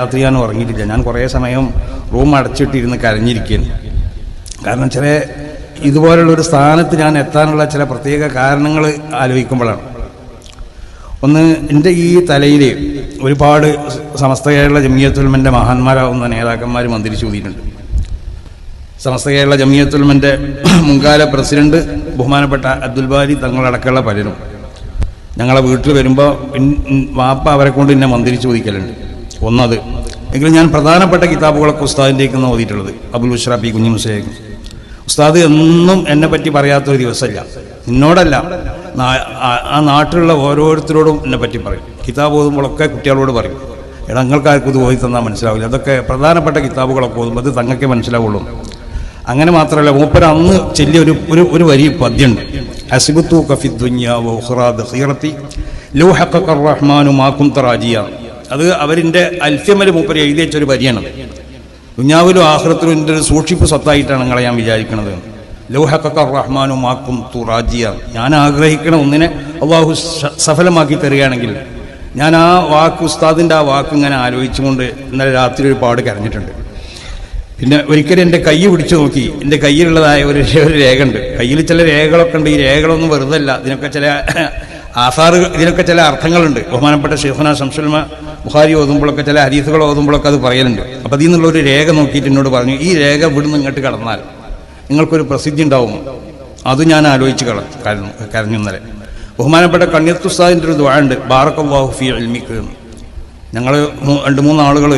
രാത്രി ഞാൻ ഉറങ്ങിയിട്ടില്ല. ഞാൻ കുറേ സമയം റൂം അടച്ചിട്ടിരുന്ന് കരഞ്ഞിരിക്കുന്നു കാരണം ചില ഇതുപോലുള്ള ഒരു സ്ഥാനത്ത് ഞാൻ എത്താനുള്ള ചില പ്രത്യേക കാരണങ്ങൾ ആലോചിക്കുമ്പോഴാണ്. ഒന്ന് എന്റെ ഈ തലയിൽ ഒരുപാട് സമസ്ത കേരള ജമിയത്തുൽമന്റെ മഹാന്മാരാവുന്ന നേതാക്കന്മാർ മന്ത്രിച്ചു കൂതിയിട്ടുണ്ട് സമസ്ത കേരള ജമിയത്തുൽമന്റെ മുൻകാല പ്രസിഡന്റ് ബഹുമാനപ്പെട്ട അബ്ദുൽ ബാരി തങ്ങളടക്കമുള്ള പലരും. ഞങ്ങളെ വീട്ടിൽ വരുമ്പോൾ വാപ്പ അവരെ കൊണ്ട് എന്നെ മന്ത്രിച്ചു ചോദിക്കലുണ്ട് ഒന്നത്. എങ്കിലും ഞാൻ പ്രധാനപ്പെട്ട കിതാബുകളൊക്കെ ഉസ്താദിന്റെ ഒക്കെ ഓതിയിട്ടുള്ളത്. അബുൽ ഉഷ്ര പി കുഞ്ഞു മുസേഖ് ഉസ്താദ് എന്നും എന്നെ പറ്റി പറയാത്തൊരു ദിവസമല്ല. എന്നോടല്ല നാ- ആ- നാട്ടിലുള്ള ഓരോരുത്തരോടും എന്നെ പറ്റി പറയും. കിതാബ് ഓതുമ്പോഴൊക്കെ കുട്ടികളോട് പറയും. ഇടങ്ങൾക്കാർക്കും ഇത് ഓതി തന്നാൽ മനസ്സിലാവില്ല. അതൊക്കെ പ്രധാനപ്പെട്ട കിതാബുകളൊക്കെ ഓതുമ്പോൾ അത് തങ്ങൾക്കേ മനസ്സിലാവുള്ളൂ. അങ്ങനെ മാത്രമല്ല മൂപ്പര അന്ന് ചെല്ലിയ ഒരു ഒരു ഒരു വരി പദ്യമുണ്ട്. ഹസിബത്തു കഫി ദുന്യാവ് ഹുറാദ് ഹീറത്തി ലോഹക്കർ റഹ്മാനു മാക്കും തറാജിയ അത് അവരിന്റെ അൽഫ്യമൽ മൂപ്പര് എഴുതി വെച്ചൊരു വരിയാണ് ദുന്യാവിലും ആഹ്റത്തിലും എന്റെ ഒരു സൂക്ഷിപ്പ് സ്വത്തായിട്ടാണ് നിങ്ങളെ ഞാൻ വിചാരിക്കുന്നത് ലോ റഹ്മാനും ആക്കും തുറാജിയ ഞാൻ ആഗ്രഹിക്കണ ഒന്നിനെ അള്ളാഹു സഫലമാക്കി തരികയാണെങ്കിൽ ഞാൻ ആ വാക്ക് ഉസ്താദിന്റെ ആ വാക്ക് ഇങ്ങനെ ആലോചിച്ചുകൊണ്ട് ഇന്നലെ രാത്രി ഒരു പാട് കരഞ്ഞിട്ടുണ്ട്. പിന്നെ ഒരിക്കലും എന്റെ കൈ പിടിച്ചു നോക്കി. എന്റെ കയ്യിലുള്ളതായ ഒരു ഒരു രേഖ ഉണ്ട് കയ്യിൽ ചില രേഖകളൊക്കെ ഉണ്ട്. ഈ രേഖകളൊന്നും വെറുതല്ല. ഇതിനൊക്കെ ചില ആസാറ് ഇതിനൊക്കെ ചില അർത്ഥങ്ങളുണ്ട്. ബഹുമാനപ്പെട്ട ഷെയ്ഖുന ശംസുൽമ ബുഹാരി ഓതുമ്പോഴൊക്കെ ചില ഹരീസുകൾ ഓതുമ്പോഴൊക്കെ അത് പറയലുണ്ട്. അപ്പം അതിൽ നിന്നുള്ള ഒരു രേഖ നോക്കിയിട്ട് എന്നോട് പറഞ്ഞു ഈ രേഖ ഇവിടുന്ന് ഇങ്ങോട്ട് കടന്നാൽ നിങ്ങൾക്കൊരു പ്രസിദ്ധി ഉണ്ടാവും. അത് ഞാൻ ആലോചിച്ച് കള കരഞ്ഞു കരഞ്ഞു ഇന്നലെ. ബഹുമാനപ്പെട്ട കണ്യത്തുസ്താദിന്റെ ഒരു ദ്വാണ്ട് ബാറക്കല്ലാഹു ഫി അൽമിക്ക് ഞങ്ങൾ രണ്ട് മൂന്ന് ആളുകൾ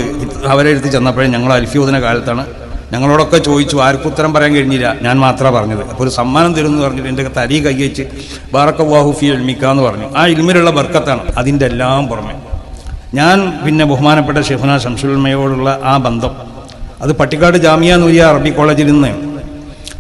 അവരെ എടുത്ത് ചെന്നപ്പോഴേ ഞങ്ങൾ അൽഫിയോദന കാലത്താണ് ഞങ്ങളോടൊക്കെ ചോദിച്ചു ആർക്കും ഉത്തരം പറയാൻ കഴിഞ്ഞില്ല. ഞാൻ മാത്രമാണ് പറഞ്ഞത്. അപ്പോൾ ഒരു സമ്മാനം തരുമെന്ന് പറഞ്ഞിട്ട് എന്റെ തരി കൈ വെച്ച് ബാറക്ക വാഹുഫി എൽമിക്ക എന്ന് പറഞ്ഞു. ആ ഇൽമിലുള്ള ബർക്കത്താണ് അതിന്റെ എല്ലാം പുറമെ. ഞാൻ പിന്നെ ബഹുമാനപ്പെട്ട ഷെഫുന ശംസുൽമയോടുള്ള ആ ബന്ധം. അത് പട്ടിക്കാട് ജാമിയ നൂരിയ അറബി കോളേജിൽ നിന്ന്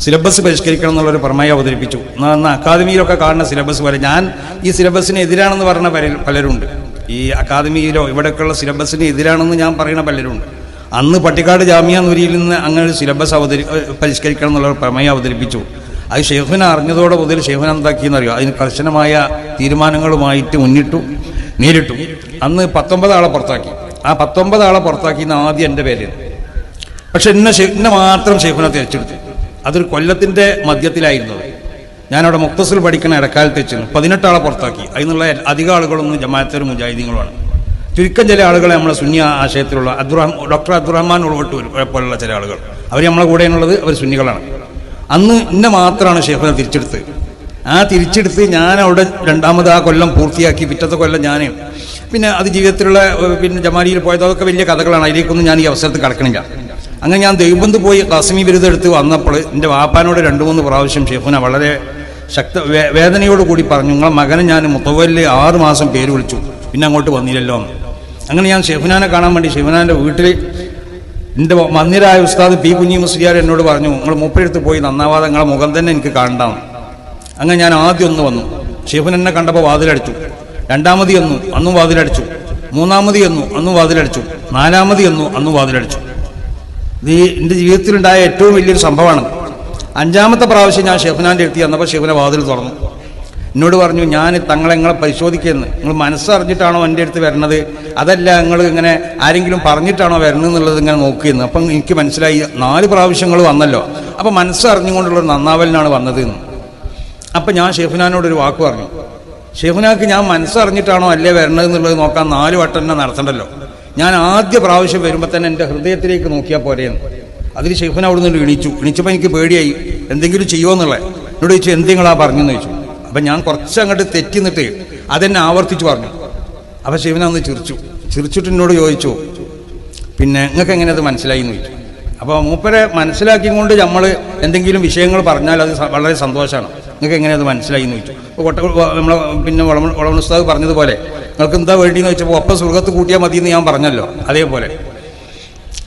സിലബസ് പരിഷ്കരിക്കണം എന്നുള്ളൊരു പ്രമേയം അവതരിപ്പിച്ചു. എന്നാൽ അക്കാദമിയിലൊക്കെ കാണുന്ന സിലബസ് പോലെ ഞാൻ ഈ സിലബസിന് എതിരാണെന്ന് പറഞ്ഞ പല- പലരുണ്ട്. ഈ അക്കാദമിയിലോ ഇവിടെയൊക്കെയുള്ള സിലബസിന് എതിരാണെന്ന് ഞാൻ പറയുന്ന പലരുണ്ട്. അന്ന് പട്ടിക്കാട് ജാമ്യ നൂരിയിൽ നിന്ന് അങ്ങനെ സിലബസ് അവതരി പരിഷ്കരിക്കണം എന്നുള്ള പ്രമേയം അവതരിപ്പിച്ചു. അത് ഷെയ്ഖുന അറിഞ്ഞതോടെ മുതൽ ഷെയ്ഖുന എന്താക്കിയെന്നറിയോ അതിന് കർശനമായ തീരുമാനങ്ങളുമായിട്ട് മുന്നിട്ടു നേരിട്ടു. അന്ന് പത്തൊമ്പത് ആളെ പുറത്താക്കി. ആ പത്തൊമ്പത് ആളെ പുറത്താക്കിയെന്ന് ആദ്യം എന്റെ പേരാണ് പക്ഷെ എന്നെ എന്നെ മാത്രം ഷെയ്ഖുന തിരച്ചെടുത്തു. അതൊരു കൊല്ലത്തിന്റെ മധ്യത്തിലായിരുന്നത് ഞാനവിടെ മുക്തസിൽ പഠിക്കുന്ന ഇടക്കാലത്ത് വെച്ചു പതിനെട്ടാളെ പുറത്താക്കി. അതിനുള്ള അധികം ആളുകളൊന്നും ജമാഅത്തരും മുജാഹിദീങ്ങളുമാണ്. ചുരുക്കം ചില ആളുകളെ നമ്മളെ സുന്നി ആശയത്തിലുള്ള അബ്ദുറഹ് ഡോക്ടർ അബ്ദുറഹ്മാൻ ഉൾപ്പെട്ട് പോലുള്ള ചില ആളുകൾ. അവർ നമ്മളെ കൂടെയുള്ളത് അവർ സുന്നികളാണ്. അന്ന് ഇന്ന മാത്രമാണ് ഷെയ്ഖ് തിരിച്ചെടുത്ത്. ആ തിരിച്ചെടുത്ത് ഞാൻ അവിടെ രണ്ടാമത് ആ കൊല്ലം പൂർത്തിയാക്കി പിറ്റത്തെ കൊല്ലം ഞാൻ പിന്നെ അത് ജീവിതത്തിലുള്ള പിന്നെ ജമാലിയിൽ പോയത് അതൊക്കെ വലിയ കഥകളാണ്. അതിലേക്കൊന്നും ഞാൻ ഈ അവസരത്തിൽ കടക്കണില്ല. അങ്ങനെ ഞാൻ ദൈവബന്ധു പോയി കാസമി ബിരുദം എടുത്ത് വന്നപ്പോൾ എന്റെ വാപ്പാനോട് രണ്ട് മൂന്ന് പ്രാവശ്യം ഷെയ്ഖുന വളരെ ശക്ത വേദനയോട് കൂടി പറഞ്ഞു നിങ്ങളെ മകനെ ഞാൻ മുത്തവല്ല് ആറ് മാസം പേര് വിളിച്ചു. പിന്നെ അങ്ങോട്ട് വന്നില്ലല്ലോ. എന്ന് അങ്ങനെ ഞാൻ ഷെഫുനാനെ കാണാൻ വേണ്ടി ഷെഫുനാന്റെ വീട്ടിൽ എന്റെ മന്ദിരായ ഉസ്താദ് പി കുഞ്ഞി മുസ്ലിയാർ എന്നോട് പറഞ്ഞു നിങ്ങൾ മൂപ്പരെടുത്ത് പോയി നന്നാവാതെ നിങ്ങളെ മുഖം തന്നെ എനിക്ക് കാണണ്ടാവും അങ്ങനെ ഞാൻ ആദ്യം ഒന്ന് വന്നു. ഷെഫുൻ എന്നെ കണ്ടപ്പോൾ വാതിലടിച്ചു. രണ്ടാമതി എന്നു അന്നും വാതിലടിച്ചു. മൂന്നാമതി എന്നു അന്നും വാതിലടിച്ചു. നാലാമതി എന്നു അന്നും വാതിലടിച്ചു. ഇത് എന്റെ ജീവിതത്തിലുണ്ടായ ഏറ്റവും വലിയൊരു സംഭവമാണ്. അഞ്ചാമത്തെ പ്രാവശ്യം ഞാൻ ഷെഫിനാന്റെ എത്തി വന്നപ്പോൾ ഷെഫിനെ വാതിൽ തുറന്നു. എന്നോട് പറഞ്ഞു ഞാൻ തങ്ങളെ നിങ്ങളെ പരിശോധിക്കുന്നു നിങ്ങൾ മനസ്സറിഞ്ഞിട്ടാണോ എന്റെ അടുത്ത് വരണത്? അതല്ല നിങ്ങൾ ഇങ്ങനെ ആരെങ്കിലും പറഞ്ഞിട്ടാണോ വരണത് എന്നുള്ളത് ഇങ്ങനെ നോക്കിയെന്ന്. അപ്പം എനിക്ക് മനസ്സിലായി നാല് പ്രാവശ്യങ്ങൾ വന്നല്ലോ. അപ്പം മനസ്സറിഞ്ഞുകൊണ്ടുള്ളൊരു നന്നാവലിനാണ് വന്നത് എന്ന്. അപ്പം ഞാൻ ഷെഫിനാനോട് ഒരു വാക്ക് പറഞ്ഞു. ഷെഫുനാക്ക് ഞാൻ മനസ്സറിഞ്ഞിട്ടാണോ അല്ലേ വരണത് എന്നുള്ളത് നോക്കാൻ നാല് വട്ടം തന്നെ നടത്തണ്ടല്ലോ. ഞാൻ ആദ്യ പ്രാവശ്യം വരുമ്പോൾ തന്നെ എന്റെ ഹൃദയത്തിലേക്ക് നോക്കിയാൽ പോരെയെന്ന് അതിൽ ഷെഫുന അവിടെ നിന്ന് എണീച്ചു. എണീച്ചപ്പോൾ എനിക്ക് പേടിയായി. എന്തെങ്കിലും ചെയ്യുമോ എന്നുള്ളത്? എന്നോട് ചോദിച്ചു എന്തെങ്കിലാ പറഞ്ഞെന്ന് ചോദിച്ചു? അപ്പം ഞാൻ കുറച്ച് അങ്ങോട്ട് തെറ്റി നിന്നിട്ട് അതെന്നെ ആവർത്തിച്ച് പറഞ്ഞു. അപ്പം ശിവൻ ഒന്ന് ചിരിച്ചു. ചിരിച്ചിട്ട് എന്നോട് ചോദിച്ചു പിന്നെ നിങ്ങൾക്ക് എങ്ങനെ അത് മനസ്സിലായി? എന്ന് ചോദിച്ചു. അപ്പോൾ മൂപ്പരെ മനസ്സിലാക്കിക്കൊണ്ട് നമ്മൾ എന്തെങ്കിലും വിഷയങ്ങൾ പറഞ്ഞാൽ അത് വളരെ സന്തോഷമാണ് നിങ്ങൾക്ക് എങ്ങനെ അത് മനസ്സിലായി? എന്ന് ചോദിച്ചു. കൊട്ട നമ്മളെ പിന്നെ വളമണുസ്താദ് പറഞ്ഞതുപോലെ നിങ്ങൾക്ക് എന്താ വേണ്ടിയെന്ന് ചോദിച്ചപ്പോൾ ഒപ്പം സുഹൃത്ത് കൂട്ടിയാൽ മതി എന്ന് ഞാൻ പറഞ്ഞല്ലോ. അതേപോലെ.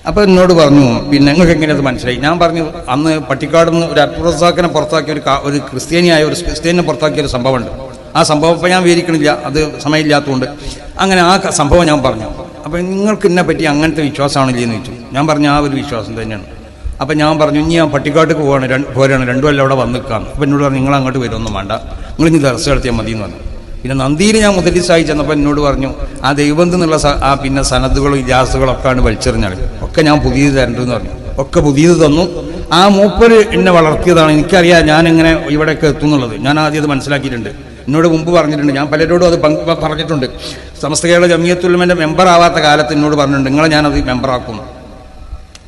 അപ്പോൾ എന്നോട് പറഞ്ഞു പിന്നെ നിങ്ങൾക്ക് എങ്ങനെയത് മനസ്സിലായി? ഞാൻ പറഞ്ഞു അന്ന് പട്ടിക്കാട് നിന്ന് ഒരു അബ്ദുറസാക്കിനെ പുറത്താക്കിയ ഒരു ഒരു ക്രിസ്ത്യാനിയായ ഒരു ക്രിസ്ത്യാനിനെ പുറത്താക്കിയ ഒരു സംഭവമുണ്ട്. ആ സംഭവം ഇപ്പം ഞാൻ വിവരിക്കണില്ല. അത് സമയമില്ലാത്തതുകൊണ്ട്. അങ്ങനെ ആ സംഭവം ഞാൻ പറഞ്ഞു. അപ്പം നിങ്ങൾക്ക് എന്നെ പറ്റി അങ്ങനത്തെ വിശ്വാസമാണില്ലേ എന്ന് ചോദിച്ചു. ഞാൻ പറഞ്ഞു ആ ഒരു വിശ്വാസം തന്നെയാണ്. അപ്പം ഞാൻ പറഞ്ഞു ഇനി ഞാൻ പട്ടിക്കാട്ടിക്ക് പോവാണ്. രണ്ട് പോരാണ്. രണ്ടു കൊല്ലം അവിടെ വന്നിക്കാം അപ്പം എന്നോട് പറഞ്ഞു നിങ്ങൾ അങ്ങോട്ട് വരുമൊന്നും വേണ്ട. നിങ്ങൾ ഇനി ദർശനം നടത്തിയാൽ മതി എന്ന് പറഞ്ഞു. പിന്നെ നന്ദിയിൽ ഞാൻ മുതലിസായി ചെന്നപ്പോൾ എന്നോട് പറഞ്ഞു ആ ദൈവബന്ധം എന്നുള്ള ആ പിന്നെ സനദുകളും ഇജാസുകളൊക്കെ ഒക്കെയാണ് വലിച്ചെറിഞ്ഞത് ഒക്കെ ഞാൻ പുതിയത് തരണ്ടെന്ന് പറഞ്ഞു. ഒക്കെ പുതിയത് തന്നു. ആ മൂപ്പര് എന്നെ വളർത്തിയതാണ്. എനിക്കറിയാം ഞാൻ എങ്ങനെ ഇവിടേക്ക് എത്തും എന്നുള്ളത്. ഞാൻ ആദ്യം അത് മനസ്സിലാക്കിയിട്ടുണ്ട്. എന്നോട് മുമ്പ് പറഞ്ഞിട്ടുണ്ട്. ഞാൻ പലരോടും അത് പറഞ്ഞിട്ടുണ്ട്. സമസ്ത കേരള ജമിയത്തുലമന്റെ മെമ്പർ ആവാത്ത കാലത്ത് എന്നോട് പറഞ്ഞിട്ടുണ്ട്. നിങ്ങളെ ഞാനത് മെമ്പറാക്കും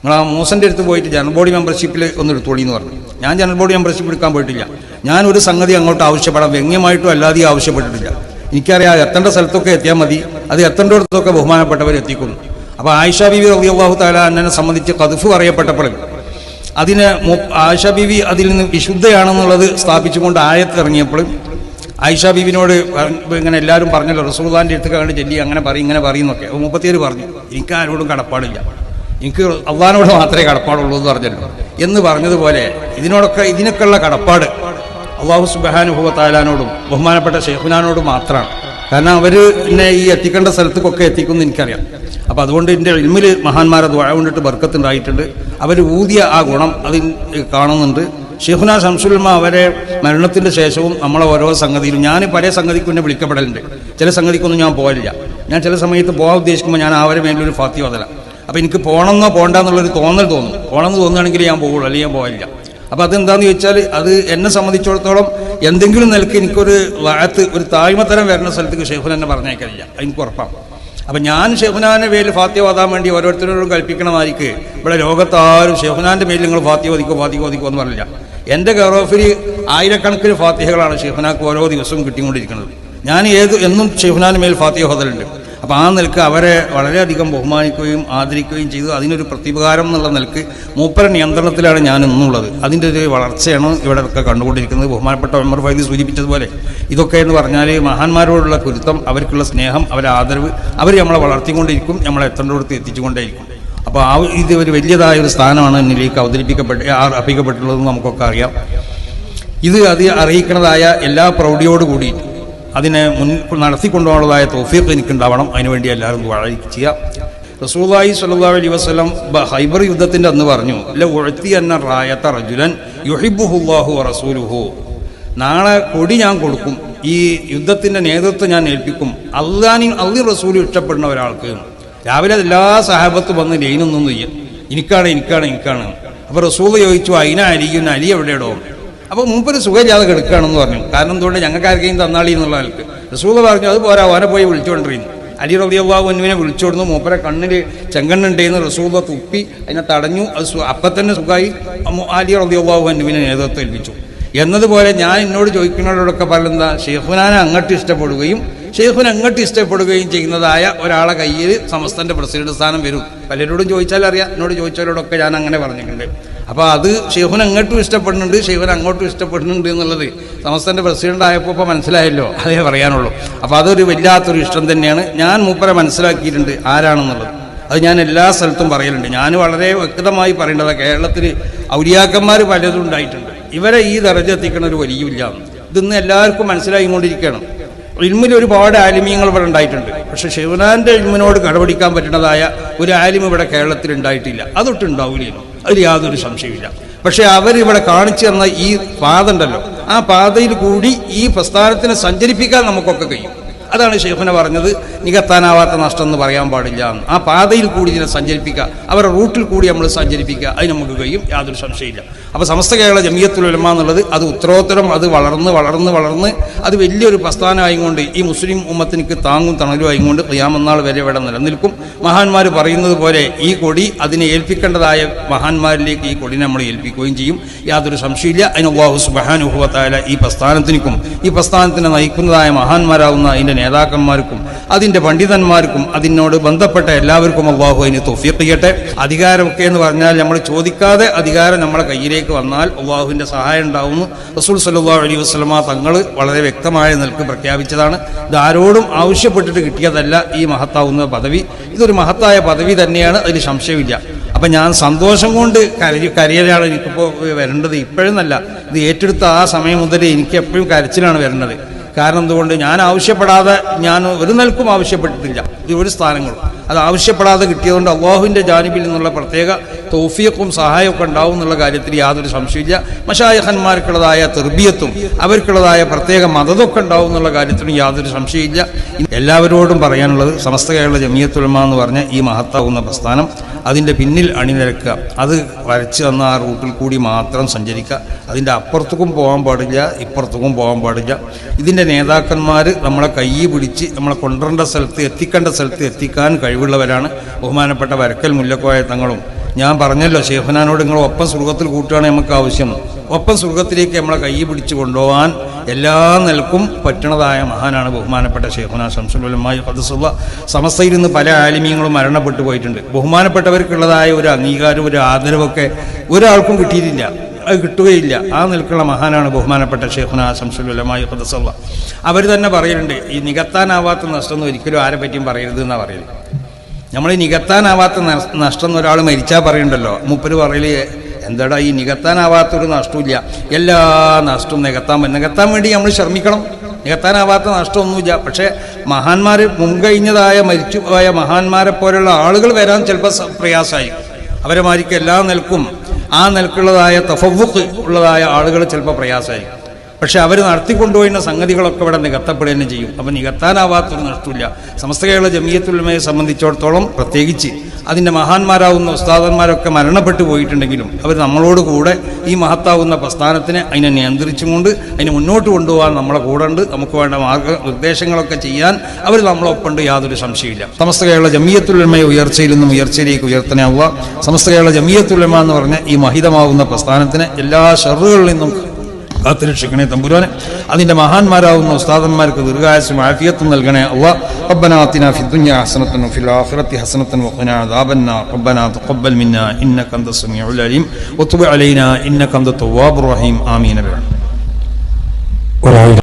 നിങ്ങൾ ആ അടുത്ത് പോയിട്ട് ജനറൽ ബോഡി മെമ്പർഷിപ്പിൽ ഒന്ന് എടുത്തോളി എന്ന് പറഞ്ഞു. ഞാൻ ജനറൽ ബോഡി മെമ്പർഷിപ്പ് എടുക്കാൻ പോയിട്ടില്ല. ഞാൻ ഒരു സംഗതി അങ്ങോട്ട് ആവശ്യപ്പെടാം. വ്യംഗ്യമായിട്ടും അല്ലാതെയും ആവശ്യപ്പെട്ടിട്ടില്ല. എനിക്കറിയാം എത്തേണ്ട സ്ഥലത്തൊക്കെ എത്തിയാൽ മതി. അത് എത്തേണ്ടിടത്തൊക്കെ ബഹുമാനപ്പെട്ടവർ എത്തിക്കുന്നു. അപ്പോൾ ആയിഷ ബിവി റബിയാഹു താല എന്നെ സംബന്ധിച്ച് കതുഫ് പറയപ്പെട്ടപ്പോൾ അതിന് ആയിഷ ബീവി അതിൽ നിന്ന് വിശുദ്ധയാണെന്നുള്ളത് സ്ഥാപിച്ചുകൊണ്ട് ആയത്ത് ഇറങ്ങിയപ്പോൾ ആയിഷ ബീവിനോട് ഇങ്ങനെ എല്ലാവരും പറഞ്ഞല്ലോ റസൂദാന്റെ അടുത്ത് കണ്ട് ചെല്ലി അങ്ങനെ പറയും ഇങ്ങനെ പറയുന്നൊക്കെ അപ്പോൾ മുപ്പത്തിയേര് പറഞ്ഞു. എനിക്ക് ആരോടും കടപ്പാടില്ല. എനിക്ക് അള്ളഹാനോട് മാത്രമേ കടപ്പാടുള്ളൂ എന്ന് പറഞ്ഞല്ലോ. എന്ന് പറഞ്ഞതുപോലെ ഇതിനോടൊക്കെ ഇതിനൊക്കെയുള്ള കടപ്പാട് അള്ളാഹു സുബഹാനുഭവത്താലാനോടും ബഹുമാനപ്പെട്ട ഷെയ്ഖുനാനോടും മാത്രമാണ്. കാരണം അവർ എന്നെ ഈ എത്തിക്കേണ്ട സ്ഥലത്തേക്കൊക്കെ എത്തിക്കുമെന്ന് എനിക്കറിയാം. അപ്പോൾ അതുകൊണ്ട് എന്റെ ഇൽമിൽ മഹാന്മാരെ ദ്വാഴ കൊണ്ടിട്ട് ബർക്കത്തുണ്ടായിട്ടുണ്ട്. അവർ ഊതിയ ആ ഗുണം അതിൽ കാണുന്നുണ്ട്. ഷെയ്ഖുന ശംസുൽമ അവരെ മരണത്തിന്റെ ശേഷവും നമ്മളെ ഓരോ സംഗതിയിലും ഞാൻ പല സംഗതിക്കും എന്നെ വിളിക്കപ്പെടലുണ്ട്. ചില സംഗതിക്കൊന്നും ഞാൻ പോകലില്ല ഞാൻ ചില സമയത്ത് പോകാൻ ഉദ്ദേശിക്കുമ്പോൾ ഞാൻ അവരെ മേലൊരു ഫാത്തി വതലാണ് അപ്പോൾ എനിക്ക് പോകണമെന്നോ പോകണ്ടെന്നുള്ളൊരു തോന്നൽ തോന്നും. പോകണമെന്ന് തോന്നുകയാണെങ്കിൽ ഞാൻ പോകുള്ളൂ അല്ലെങ്കിൽ ഞാൻ പോകില്ല അപ്പോൾ അതെന്താണെന്ന് ചോദിച്ചാൽ അത് എന്നെ സംബന്ധിച്ചിടത്തോളം എന്തെങ്കിലും നിലയ്ക്ക് എനിക്കൊരു വാഴത്ത് ഒരു താഴ്മത്തരം വരുന്ന സ്ഥലത്തേക്ക് ഷെയ്ഖുൻ എന്നെ പറഞ്ഞേക്കില്ല എനിക്ക് ഉറപ്പാണ്. അപ്പം ഞാൻ ഷെഹുനാന്റെ പേരിൽ ഫാത്യ ഓതാൻ വേണ്ടി ഓരോരുത്തരോടും കൽപ്പിക്കണമായിരിക്കും. ഇവിടെ ലോകത്താരും ഷെഹുനാന്റെ പേരിൽ നിങ്ങൾ ഫാത്യ ഓദിക്കോ ഫാത്യ ഓദിക്കോ എന്ന് പറഞ്ഞില്ല. എന്റെ ഗറോഫിൽ ആയിരക്കണക്കിന് ഫാത്തിഹകളാണ് ഷെഹുനാക്ക് ഓരോ ദിവസവും കിട്ടിക്കൊണ്ടിരിക്കുന്നത്. ഞാൻ ഏത് എന്നും ഷെഹുനാന്റെ മേൽ ഫാത്തിഹ ഓതലുണ്ട്. അപ്പോൾ ആ നിലയ്ക്ക് അവരെ വളരെയധികം ബഹുമാനിക്കുകയും ആദരിക്കുകയും ചെയ്തു. അതിനൊരു പ്രതിപകാരം എന്നുള്ള നിലയ്ക്ക് മൂപ്പര നിയന്ത്രണത്തിലാണ് ഞാൻ ഇന്നുള്ളത്. അതിന്റെ ഒരു വളർച്ചയാണ് ഇവിടെ ഒക്കെ കണ്ടുകൊണ്ടിരിക്കുന്നത്. ബഹുമാനപ്പെട്ട ഉമർ ഫൈദി സൂചിപ്പിച്ചതുപോലെ ഇതൊക്കെ എന്ന് പറഞ്ഞാൽ മഹാന്മാരോടുള്ള കുരുത്തം അവർക്കുള്ള സ്നേഹം അവരെ ആദരവ് അവർ നമ്മളെ വളർത്തിക്കൊണ്ടിരിക്കും നമ്മളെ എത്തേണ്ടടുത്ത് എത്തിച്ചുകൊണ്ടേയിരിക്കും. അപ്പോൾ ആ ഇത് ഒരു വലിയതായ ഒരു സ്ഥാനമാണ് എന്നിലേക്ക് അവതരിപ്പിക്കപ്പെട്ട് അർപ്പിക്കപ്പെട്ടുള്ളതെന്ന് നമുക്കൊക്കെ അറിയാം. ഇത് അത് അറിയിക്കുന്നതായ എല്ലാ പ്രൗഢിയോടുകൂടി അതിനെ മുൻ നടത്തിക്കൊണ്ടുപോകാനുള്ളതായ തോഫീഖ് എനിക്കുണ്ടാവണം. അതിനുവേണ്ടി എല്ലാവരും ചെയ്യാം റസൂലായി സല്ലാ അലൈഹി വസ്ലം ഹൈബർ യുദ്ധത്തിന്റെ അന്ന് പറഞ്ഞു ഉഴത്തി എന്ന റായത്ത റജുലൻ യുഹിബുഹുല്ലാഹു റസൂലുഹു. നാളെ കൊടി ഞാൻ കൊടുക്കും ഈ യുദ്ധത്തിന്റെ നേതൃത്വം ഞാൻ ഏൽപ്പിക്കും. അള്ളാനി അള്ളി റസൂലും ഇഷ്ടപ്പെടുന്ന ഒരാൾക്ക് രാവിലെ എല്ലാ സഹാബത്തും വന്ന് ലൈനൊന്നും ചെയ്യും. എനിക്കാണ് എനിക്കാണ് എനിക്കാണ്. അപ്പോൾ റസൂൽ ചോദിച്ചു അതിന അലിയും അലി എവിടെയാടോ? അപ്പോൾ മൂപ്പര് സുഖമില്ലാതെ കിടക്കുകയാണെന്ന് പറഞ്ഞു. കാരണം എന്തുകൊണ്ട്? ഞങ്ങൾക്ക് ആർക്കെയും തന്നാളി എന്നുള്ള ആൾക്ക് റസൂൽ പറഞ്ഞു അത് പോരാ ഓനെ പോയി വിളിച്ചുകൊണ്ടിരുന്നു അലി റബിയാബു അന്നുവിനെ വിളിച്ചോടുന്നു. മൂപ്പരെ കണ്ണിൽ ചെങ്കണ്ണുണ്ടെന്ന് റസൂല തുപ്പി അതിനെ തടഞ്ഞു. അത് അപ്പം തന്നെ സുഖമായി. അലി റബിയാബു അന്നുവിനെ നേതൃത്വം ഏൽപ്പിച്ചു. എന്നതുപോലെ ഞാൻ എന്നോട് ചോദിക്കുന്നവരോടൊക്കെ പറയുന്നതാ ഷെയ്ഖുനാനെ അങ്ങോട്ട് ഇഷ്ടപ്പെടുകയും ഷെയ്ഖുൻ അങ്ങോട്ട് ഇഷ്ടപ്പെടുകയും ചെയ്യുന്നതായ ഒരാളെ കയ്യിൽ സമസ്തന്റെ പ്രസിഡന്റ് സ്ഥാനം വരും. പലരോടും ചോദിച്ചാൽ അറിയാം എന്നോട് ചോദിച്ചവരോടൊക്കെ ഞാൻ അങ്ങനെ പറഞ്ഞിട്ടുണ്ട്. അപ്പോൾ അത് ഷെയ്ഹുൻ അങ്ങോട്ടും ഇഷ്ടപ്പെടുന്നുണ്ട് ഷെയ്ഹുൻ അങ്ങോട്ടും ഇഷ്ടപ്പെടുന്നുണ്ട് എന്നുള്ളത് സമസ്തന്റെ പ്രസിഡന്റ് ആയപ്പോൾ ഇപ്പോൾ മനസ്സിലായല്ലോ അതേ പറയാനുള്ളൂ. അപ്പോൾ അതൊരു വല്ലാത്തൊരു ഇഷ്ടം തന്നെയാണ്. ഞാൻ മൂപ്പരെ മനസ്സിലാക്കിയിട്ടുണ്ട് ആരാണെന്നുള്ളത്. അത് ഞാൻ എല്ലാ സ്ഥലത്തും പറയലുണ്ട്. ഞാൻ വളരെ വ്യക്തമായി പറയേണ്ടത് കേരളത്തിൽ ഔലിയാക്കന്മാർ പലതും ഉണ്ടായിട്ടുണ്ട്. ഇവരെ ഈ ദർജ എത്തിക്കണ ഒരു വലിയ ഇതൊന്ന് എല്ലാവർക്കും മനസ്സിലായിക്കൊണ്ടിരിക്കുകയാണ് ഇൽമിൽ ഒരുപാട് ആലിമീങ്ങൾ ഇവിടെ ഉണ്ടായിട്ടുണ്ട്. പക്ഷെ ശിവനാന്റെ ഇൽമിനോട് കടപിടിക്കാൻ പറ്റുന്നതായ ഒരു ആലിം ഇവിടെ കേരളത്തിൽ ഉണ്ടായിട്ടില്ല. അതൊട്ട് ഉണ്ടാവില്ല അതിൽ യാതൊരു സംശയമില്ല പക്ഷെ അവരിവിടെ കാണിച്ചു തന്ന ഈ പാത ഉണ്ടല്ലോ. ആ പാതയിൽ കൂടി ഈ പ്രസ്ഥാനത്തിനെ സഞ്ചരിപ്പിക്കാൻ നമുക്കൊക്കെ കഴിയും. അതാണ് ഷെയ്ഖുന പറഞ്ഞത്. നികത്താനാവാത്ത നഷ്ടം എന്ന് പറയാൻ പാടില്ല എന്ന്. ആ പാതയിൽ കൂടി ഇതിനെ സഞ്ചരിപ്പിക്കുക അവരുടെ റൂട്ടിൽ കൂടി നമ്മൾ സഞ്ചരിപ്പിക്കുക അത് നമുക്ക് കഴിയും യാതൊരു സംശയമില്ല. അപ്പോൾ സമസ്ത കേരള ജമിയത്തുൽ ഉലമ എന്നുള്ളത് അത് ഉത്തരോത്തരം അത് വളർന്ന് വളർന്ന് വളർന്ന് അത് വലിയൊരു പ്രസ്ഥാനമായിക്കൊണ്ട് ഈ മുസ്ലിം ഉമ്മത്തിനിക്ക് താങ്ങും തണലും ആയിക്കൊണ്ട് ഖിയാമന്നാൾ വരെ ഇവിടെ നിലനിൽക്കും. മഹാന്മാർ പറയുന്നത് പോലെ ഈ കൊടി അതിനെ ഏൽപ്പിക്കേണ്ടതായ മഹാന്മാരിലേക്ക് ഈ കൊടി നമ്മൾ ഏൽപ്പിക്കുകയും ചെയ്യും. യാതൊരു സംശയമില്ല. അതിന് അള്ളാഹു സുബാനുഭവത്തായ ഈ പ്രസ്ഥാനത്തിനും ഈ പ്രസ്ഥാനത്തിനെ നയിക്കുന്നതായ മഹാന്മാരാകുന്ന അതിന്റെ നേതാക്കന്മാർക്കും അതിന്റെ പണ്ഡിതന്മാർക്കും അതിനോട് ബന്ധപ്പെട്ട എല്ലാവർക്കും അള്ളാഹു അതിന് തൊഫീഖ് അധികാരമൊക്കെ എന്ന് പറഞ്ഞാൽ നമ്മൾ ചോദിക്കാതെ അധികാരം നമ്മളെ കയ്യിലേക്ക് വന്നാൽ അള്ളാഹുവിന്റെ സഹായം ഉണ്ടാവുന്നു. റസൂൽ സല്ലാ അലൈഹി വസ്ലമ തങ്ങൾ വളരെ വ്യക്തമായ നിലയ്ക്ക് പ്രഖ്യാപിച്ചതാണ്. ഇതാരോടും ആവശ്യപ്പെട്ടിട്ട് കിട്ടിയതല്ല ഈ മഹത്താവുന്ന പദവി. ഇതൊരു മഹത്തായ പദവി തന്നെയാണ് അതിൽ സംശയമില്ല. അപ്പം ഞാൻ സന്തോഷം കൊണ്ട് കരയി കരയലാണ് എനിക്കിപ്പോൾ വരേണ്ടത്. ഇപ്പോഴെന്നല്ല ഇത് ഏറ്റെടുത്ത ആ സമയം മുതൽ എനിക്ക് എപ്പോഴും കരച്ചിലാണ് വരേണ്ടത്. കാരണം എന്തുകൊണ്ട് ഞാൻ ആവശ്യപ്പെടാതെ ഞാൻ ഒരു നിൽക്കും ആവശ്യപ്പെട്ടിട്ടില്ല. ഇത് ഒരു സ്ഥാനങ്ങളും. അത് ആവശ്യപ്പെടാതെ കിട്ടിയതുകൊണ്ട് അള്ളാഹുവിന്റെ ജാനിബിൽ നിന്നുള്ള പ്രത്യേക തോഫിയക്കും സഹായമൊക്കെ ഉണ്ടാവും എന്നുള്ള കാര്യത്തിൽ യാതൊരു സംശയമില്ല മഷായഹന്മാർക്കുള്ളതായ തെർബിയത്തും അവർക്കുള്ളതായ പ്രത്യേക മതതൊക്കെ ഉണ്ടാവും എന്നുള്ള കാര്യത്തിലും യാതൊരു സംശയമില്ല എല്ലാവരോടും പറയാനുള്ളത് സമസ്ത കേരള ജമിയത്തുലമ എന്ന് പറഞ്ഞ ഈ മഹത്താവുന്ന പ്രസ്ഥാനം അതിന്റെ പിന്നിൽ അണിനിരക്കുക. അത് വരച്ച് തന്ന ആ റൂട്ടിൽ കൂടി മാത്രം സഞ്ചരിക്കുക. അതിന്റെ അപ്പുറത്തേക്കും പോകാൻ പാടില്ല ഇപ്പുറത്തേക്കും പോകാൻ പാടില്ല. ഇതിന്റെ നേതാക്കന്മാർ നമ്മളെ കൈ പിടിച്ച് നമ്മളെ കൊണ്ടുവരേണ്ട സ്ഥലത്ത് എത്തിക്കേണ്ട സ്ഥലത്ത് എത്തിക്കാൻ കഴിവുള്ളവരാണ് ബഹുമാനപ്പെട്ട വരക്കൽ മുല്ലക്കോയ തങ്ങളും. ഞാൻ പറഞ്ഞല്ലോ ഷേഫനാനോട് നിങ്ങൾ ഒപ്പം സുഖത്തിൽ കൂട്ടുകയാണ് നമുക്ക് ആവശ്യം. ഒപ്പം സുഖത്തിലേക്ക് നമ്മളെ കൈ പിടിച്ച് കൊണ്ടുപോകാൻ എല്ലാ നിലക്കും പറ്റണതായ മഹാനാണ് ബഹുമാനപ്പെട്ട ഷേഖുന ശംസുലമായി ഹദസുള്ള. സമസ്തയിൽ നിന്ന് പല ആലിമീങ്ങളും മരണപ്പെട്ടു പോയിട്ടുണ്ട്. ബഹുമാനപ്പെട്ടവർക്കുള്ളതായ ഒരു അംഗീകാരം ഒരു ആദരവൊക്കെ ഒരാൾക്കും കിട്ടിയിട്ടില്ല. അത് കിട്ടുകയില്ല. ആ നിൽക്കുന്ന മഹാനാണ് ബഹുമാനപ്പെട്ട ഷേഖുന ശംസുലമായി ഹുദസുള്ള അവർ തന്നെ പറയലുണ്ട് ഈ നികത്താനാവാത്ത നഷ്ടം ഒരിക്കലും ആരെ പറ്റിയും പറയരുത് എന്നാണ് പറയുന്നത്. നമ്മൾ ഈ നികത്താനാവാത്ത നഷ്ടം എന്ന് ഒരാൾ മരിച്ചാൽ പറയണ്ടല്ലോ മൂപ്പര് പറയൽ എന്താടാ ഈ നികത്താനാവാത്തൊരു നഷ്ടമില്ല എല്ലാ നഷ്ടവും നികത്താൻ നികത്താൻ വേണ്ടി നമ്മൾ ശ്രമിക്കണം. നികത്താനാവാത്ത നഷ്ടമൊന്നുമില്ല. പക്ഷേ മഹാന്മാർ മുൻകഴിഞ്ഞതായ മരിച്ചു പോയ മഹാന്മാരെ പോലുള്ള ആളുകൾ വരാൻ ചിലപ്പോൾ പ്രയാസമായി. അവരെ മാരിക്ക് എല്ലാ നിലക്കും ആ നിലക്കുള്ളതായ തഫവുക്ക് ഉള്ളതായ ആളുകൾ ചിലപ്പോൾ പ്രയാസമായിരിക്കും. പക്ഷെ അവർ നടത്തിക്കൊണ്ടുപോയിരുന്ന സംഗതികളൊക്കെ ഇവിടെ നികത്തപ്പെടുക തന്നെ ചെയ്യും. അപ്പം നികത്താനാവാത്തൊരു നഷ്ടമില്ല സമസ്ത കേരള ജമീയത്തുലമയെ സംബന്ധിച്ചിടത്തോളം പ്രത്യേകിച്ച് അതിന്റെ മഹാന്മാരാവുന്ന ഉസ്താദന്മാരൊക്കെ മരണപ്പെട്ടു പോയിട്ടുണ്ടെങ്കിലും അവർ നമ്മളോട് കൂടെ ഈ മഹത്താവുന്ന പ്രസ്ഥാനത്തിനെ അതിനെ നിയന്ത്രിച്ചും കൊണ്ട് അതിനെ മുന്നോട്ട് കൊണ്ടുപോകാൻ നമ്മളെ കൂടെ ഉണ്ട്. നമുക്ക് വേണ്ട മാർഗ നിർദ്ദേശങ്ങളൊക്കെ ചെയ്യാൻ അവർ നമ്മളൊപ്പമുണ്ട്. യാതൊരു സംശയമില്ല സമസ്ത കേരള ജമീയത്തുലമയെ ഉയർച്ചയിൽ നിന്നും ഉയർച്ചയിലേക്ക് ഉയർത്തനാവുക. സമസ്ത കേരള ജമീയത്തുലമ എന്ന് പറഞ്ഞ ഈ മഹിതമാവുന്ന പ്രസ്ഥാനത്തിന് എല്ലാ ഷെറുകളിൽ നിന്നും കാത്തുരക്ഷിക്കണേ തമ്പുരാനെ അതിന്റെ മഹാന്മാരാവുന്ന ഉസ്താദന്മാർക്ക് ദീർഘായുസും ആഫിയത്തും നൽകണേ അള്ളാ ربنا آتنا في الدنيا حسنة وفي الآخرة حسنة وقنا عذاب النار ربنا تقبل منا إنك أنت السميع العليم وتب علينا إنك أنت التواب الرحيم آمين برحمتك ഒരായിരം